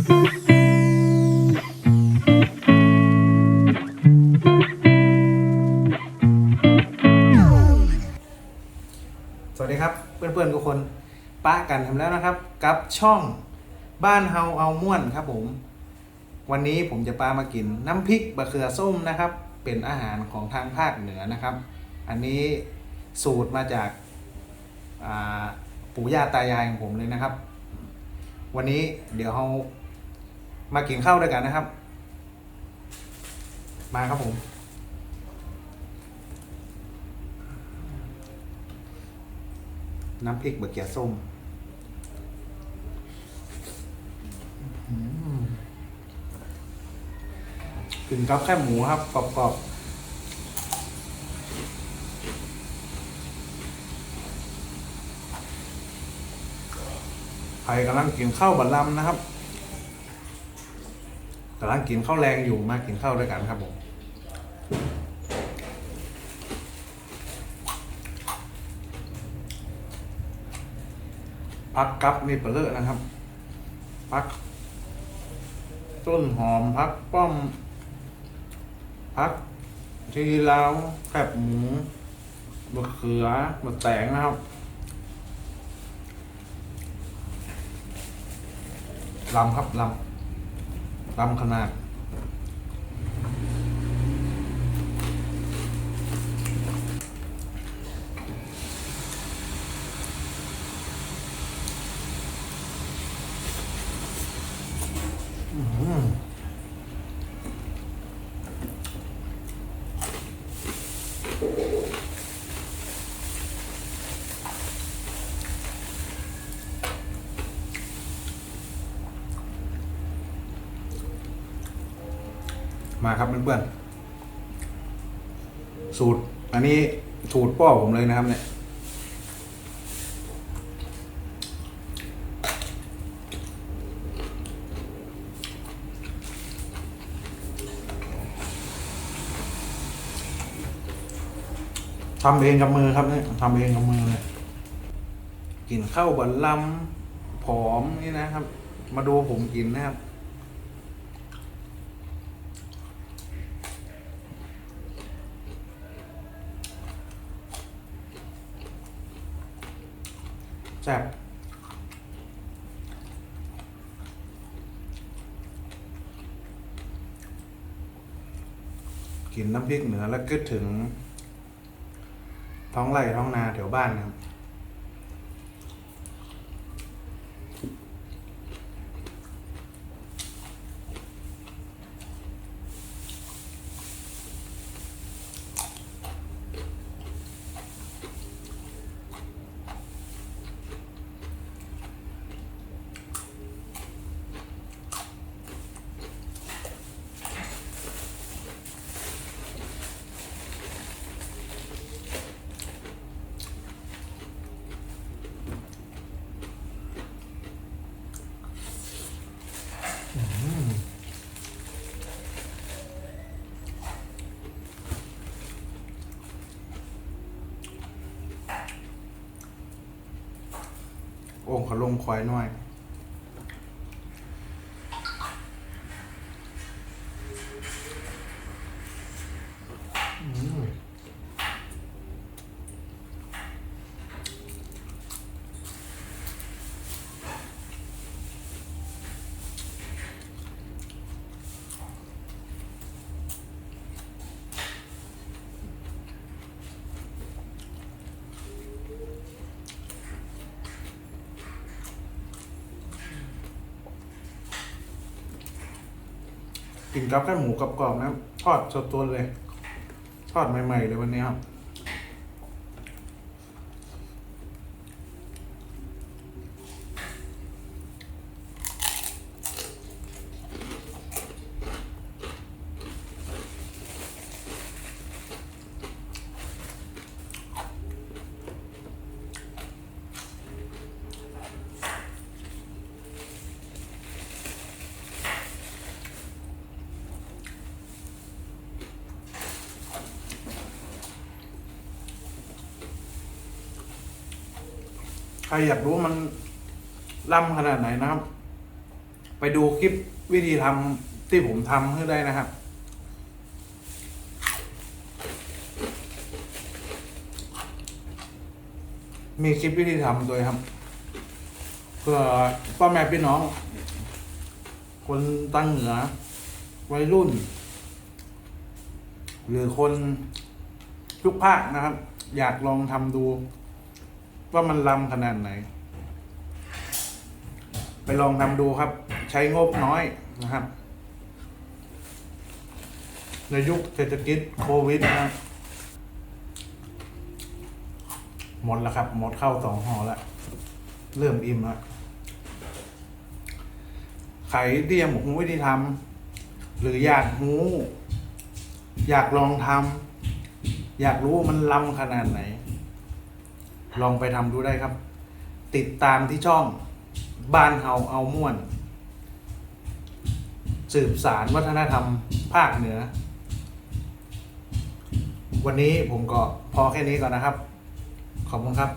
สวัสดีครับ เพื่อนๆทุกคนป้ากันทำแล้วนะครับ กับช่องบ้านเฮาเอาม่วนครับผม วันนี้ผมจะปามากินน้ำพริกบะเขือส้มนะครับ เป็นอาหารของทางภาคเหนือนะครับ อันนี้สูตรมาจากาปู่ย่าตายายของผมเลยนะครับ วันนี้เดี๋ยวเรา มากินข้าวด้วยกันนะครับ มาครับผม น้ำพริกบะเกียส้มอืมกินกับแค่หมูครับกรอบๆใครกำลังกินข้าวบัลลัมนะครับ กำลังกินข้าวแรงอยู่มากินข้าวด้วยกันครับผมพักกับนี่เปลือนะครับพัก ต้นหอมพักป้อมพักทีลาวแคบหมูมะเขือมะแตงนะครับ ลำครับลำ ตำขนาดอืม มาครับเพื่อนๆสูตร อันนี้สูตรพ่อผมเลยนะครับ เนี่ยทำเองกับมือครับเนี่ยทำเองกับมือเลยกินข้าวบันลำผอมนี่นะครับ มาดูผมกินนะครับ แซ่บกินน้ำพริกเหนือแล้วก็ถึง ท้องไร่ท้องนาแถวบ้านครับ องค์เขาลงควายน้อย กินกับแค่หมูกรอบๆนะทอดสดตัวเลย ทอดใหม่ ๆ เลยวันนี้ครับ ครอยากรู้มันล่ำขนาดไหนนะครับ ไปดูคลิปวิธีทำที่ผมทำให้ได้นะครับ มีคลิปวิธีทำโดยครับเพื่อพ่อแม่พี่น้อง คนตั้งเหนือ วัยรุ่น หรือคนทุกภาคนะครับ อยากลองทำดู ว่ามันล้ำขนาดไหน ไปลองทำดูครับ ใช้งบน้อยนะครับ ในยุคเศรษฐกิจโควิดนะครับหมดแล้วครับ หมดเข้าสองห่อแล้ว เริ่มอิ่มแล้วใครที่ยังบอกวิธีทำหรืออยากรู้อยากลองทำอยากรู้มันล้ำขนาดไหน ลองไปทำดูได้ครับ ติดตามที่ช่องบ้านเฮาเอาม่วน สืบสารวัฒนธรรมภาคเหนือ วันนี้ผมก็พอแค่นี้ก่อนนะครับ ขอบคุณครับ